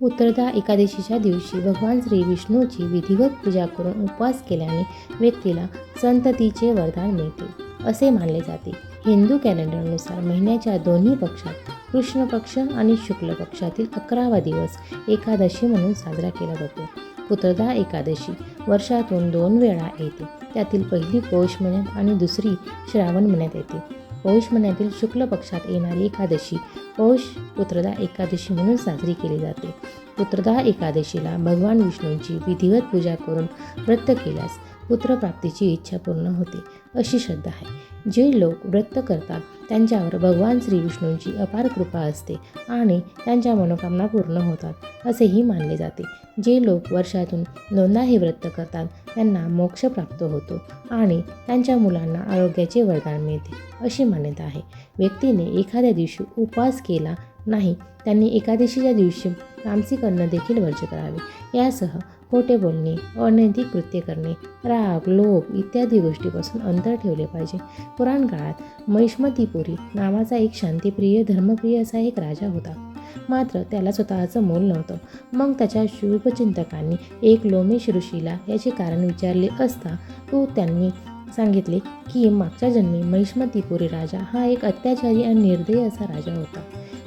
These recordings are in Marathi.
पुत्रदा एकादशीच्या दिवशी भगवान श्री विष्णूची विधिवत पूजा करून उपवास केल्याने व्यक्तीला संततीचे वरदान मिळते असे मानले जाते. हिंदू कॅलेंडरनुसार महिन्याच्या दोन्ही पक्षात कृष्ण पक्ष आणि शुक्ल पक्षातील अकरावा दिवस एकादशी म्हणून साजरा केला जातो. पुत्रदा एकादशी वर्षातून दोन वेळा येते. त्यातील पहिली पौष महिन्यात आणि दुसरी श्रावण महिन्यात येते. पौष महिन्यातील शुक्ल पक्षात येणारी एकादशी. पौष पुत्रदा एकादशी म्हणून साजरी केली जाते. पुत्रदा एकादशीला भगवान विष्णूंची विधिवत पूजा करून व्रत केल्यास पुत्रप्राप्तीची इच्छा पूर्ण होते अशी श्रद्धा आहे. जे लोक व्रत करतात त्यांच्यावर भगवान श्री विष्णूंची अपार कृपा असते आणि त्यांच्या मनोकामना पूर्ण होतात असेही मानले जाते. जे लोक वर्षातून दोनदा हे व्रत करतात त्यांना मोक्ष प्राप्त होतो आणि त्यांच्या मुलांना आरोग्याचे वरदान मिळते अशी मान्यता आहे. व्यक्तीने एखाद्या दिवशी उपवास केला नाही त्यांनी एकादशीच्या दिवशी तामसिक अन्न देखील वर्ज करावे. यासह खोटे बोलणे अनैतिक कृत्य करणे राग लोभ इत्यादी गोष्टीपासून अंतर ठेवले पाहिजे. पुराण काळात महिष्मतीपुरी नावाचा एक शांतिप्रिय धर्मप्रिय असा एक राजा होता. मात्र त्याला स्वतःचं मोल नव्हतं. मग त्याच्या शुभचिंतकांनी एक लोमेश ऋषीला याचे कारण विचारले असता तो त्यांनी सांगितले की मागच्या जन्मी महिष्मतीपुरी राजा हा एक अत्याचारी आणि निर्दयी असा राजा होता.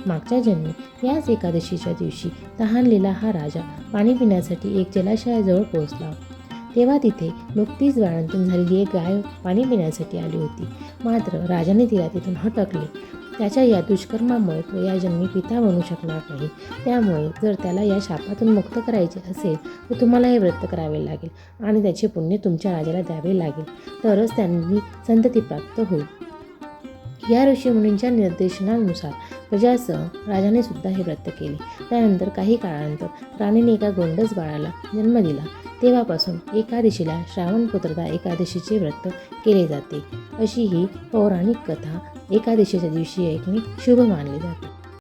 मागच्या जन्मी याच एकादशीच्या दिवशी तहानलेला हा राजा पाणी पिण्यासाठी एक जलाशयाजवळ पोहोचला. तेव्हा तिथे नुकतीच वाळंतून झालेली एक गाय पाणी पिण्यासाठी आली होती. मात्र राजाने तिला तिथून हटकले. त्याच्या या दुष्कर्मामुळे तो या जन्मी पिता बनू शकणार नाही. त्यामुळे जर त्याला या शापातून मुक्त करायचे असेल तर तुम्हाला हे व्रत करावे लागेल आणि त्याचे पुण्य तुमच्या राजाला द्यावे लागेल. तरच त्यांनी संतती प्राप्त होईल. या ऋषीमुनींच्या निर्देशनानुसार प्रजासह राजाने सुद्धा हे व्रत केले. त्यानंतर काही काळानंतर राणीने एका गोंडस बाळाला जन्म दिला. तेव्हापासून एकादशीला श्रावण पुत्रदा एकादशीचे व्रत केले जाते. अशी ही पौराणिक कथा एकादशीच्या दिवशी ऐकणे शुभ मानले जाते.